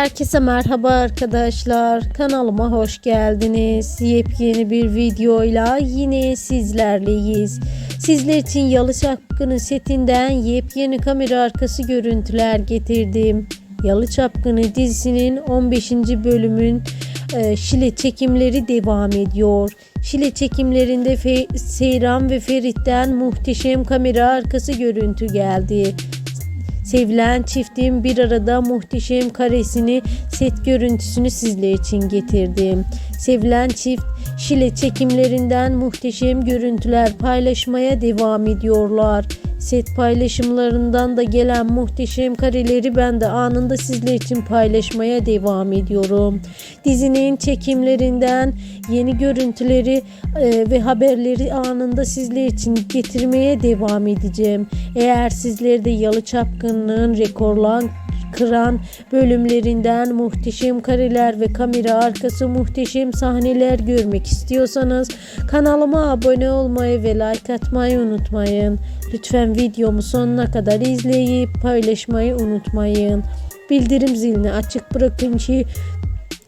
Herkese merhaba arkadaşlar. Kanalıma hoş geldiniz. Yepyeni bir videoyla yine sizlerleyiz. Sizler için Yalı Çapkını setinden yepyeni kamera arkası görüntüler getirdim. Yalı Çapkını dizisinin 15. bölümün e, Şile çekimleri devam ediyor. Şile çekimlerinde Fe- Seyran ve Ferit'ten muhteşem kamera arkası görüntü geldi. Sevilen çiftin bir arada muhteşem karesini, set görüntüsünü sizler için getirdim. Sevilen çift Şile çekimlerinden muhteşem görüntüler paylaşmaya devam ediyorlar. Set paylaşımlarından da gelen muhteşem kareleri ben de anında sizler için paylaşmaya devam ediyorum. Dizinin çekimlerinden yeni görüntüleri e, ve haberleri anında sizler için getirmeye devam edeceğim. Eğer sizler de Yalı Çapkınlığın rekorlan kıran bölümlerinden muhteşem kareler ve kamera arkası muhteşem sahneler görmek istiyorsanız kanalıma abone olmayı ve like atmayı unutmayın. Lütfen videomu sonuna kadar izleyip paylaşmayı unutmayın. Bildirim zilini açık bırakın ki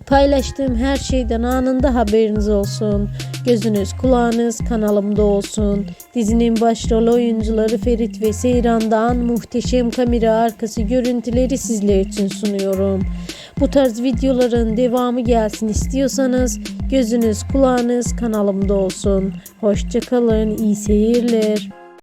Paylaştığım her şeyden anında haberiniz olsun. Gözünüz kulağınız kanalımda olsun. Dizinin başrol oyuncuları Ferit ve Seyran'dan muhteşem kamera arkası görüntüleri sizler için sunuyorum. Bu tarz videoların devamı gelsin istiyorsanız gözünüz kulağınız kanalımda olsun. Hoşçakalın, iyi seyirler.